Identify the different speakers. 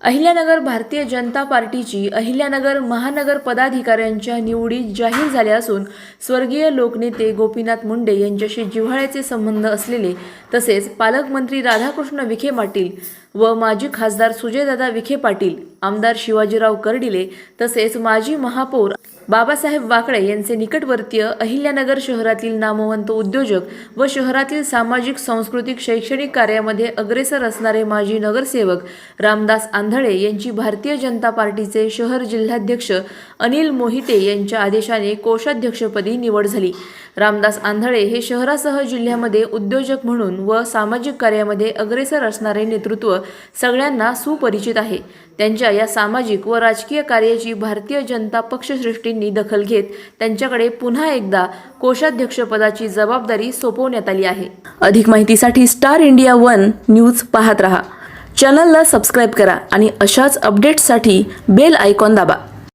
Speaker 1: अहिल्यानगर भारतीय जनता पार्टीची अहिल्यानगर महानगर पदाधिकाऱ्यांच्या निवडी जाहीर झाल्या असून स्वर्गीय लोकनेते गोपीनाथ मुंडे यांच्याशी जिव्हाळ्याचे संबंध असलेले तसेच पालकमंत्री राधाकृष्ण विखे पाटील व माजी खासदार सुजयदादा विखे पाटील आमदार शिवाजीराव कर्डिले तसेच माजी महापौर बाबासाहेब वाकळे यांचे निकटवर्तीय अहिल्यानगर शहरातील नामवंत उद्योजक व शहरातील सामाजिक सांस्कृतिक शैक्षणिक कार्यामध्ये अग्रेसर असणारे माजी नगरसेवक रामदास आंधळे यांची भारतीय जनता पार्टीचे शहर जिल्हाध्यक्ष अनिल मोहिते यांच्या आदेशाने कोषाध्यक्षपदी निवड झाली. रामदास आंधळे हे शहरासह जिल्ह्यामध्ये उद्योजक म्हणून व सामाजिक कार्यामध्ये अग्रेसर असणारे नेतृत्व सगळ्यांना सुपरिचित आहे. त्यांच्या या सामाजिक व राजकीय कार्याची भारतीय जनता पक्षश्रेष्ठींनी दखल घेत त्यांच्याकडे पुन्हा एकदा कोषाध्यक्षपदाची जबाबदारी सोपवण्यात आली आहे. अधिक माहितीसाठी स्टार इंडिया वन न्यूज पाहत रहा. चॅनलला सबस्क्राईब करा आणि अशाच अपडेट्ससाठी बेल आयकॉन दाबा.